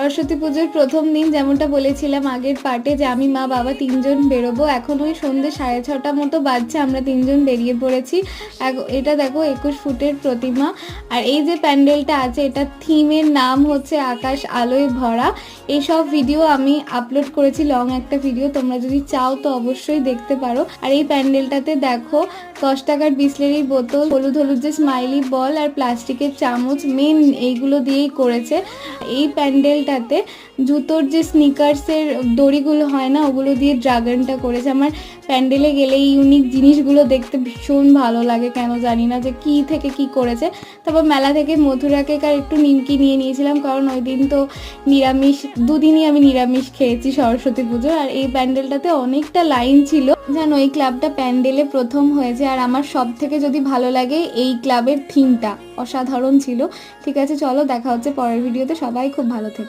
সরস্বতী পুজোর প্রথম দিন যেমনটা বলেছিলাম আগের পার্টে যে আমি, মা, বাবা তিনজন বেরোবো। এখন ওই সন্ধ্যে সাড়ে ছটা মতো বাজছে, আমরা তিনজন বেরিয়ে পড়েছি। এটা দেখো একুশ ফুটের প্রতিমা। আর এই যে প্যান্ডেলটা আছে, এটা থিমের নাম হচ্ছে আকাশ আলোয় ভরা। এইসব ভিডিও আমি আপলোড করেছি, লং একটা ভিডিও, তোমরা যদি চাও তো অবশ্যই দেখতে পারো। আর এই প্যান্ডেলটাতে দেখো, দশ টাকার বিসলেরির বোতল, হলুদ হলুদ যে স্মাইলি বল আর প্লাস্টিকের চামচ মেন এইগুলো দিয়েই করেছে। এই প্যান্ডেলটাতে জুতোর যে স্নিকার্সের দড়িগুলো হয় না, ওগুলো দিয়ে ড্রাগনটা করেছে। আমার প্যান্ডেলে গেলে এই ইউনিক জিনিসগুলো দেখতে ভীষণ ভালো লাগে, কেন জানি না যে কি থেকে কি করেছে। তারপর মেলা থেকে মথুরাকে কার একটু নিমকি নিয়ে নিয়েছিলাম, কারণ ওই দিন তো নিরামিষ, দুদিনই আমি নিরামিষ খেয়েছি সরস্বতী পুজো আর এই প্যান্ডেলটাতে অনেকটা লাইন ছিল। জানো, এই ক্লাবটা প্যান্ডেলে প্রথম হয়েছে, আর আমার সব থেকে যদি ভালো লাগে এই ক্লাবের থিমটা অসাধারণ ছিল। ঠিক আছে, চলো দেখা হচ্ছে পরের ভিডিওতে সবাই খুব ভালো থেকো।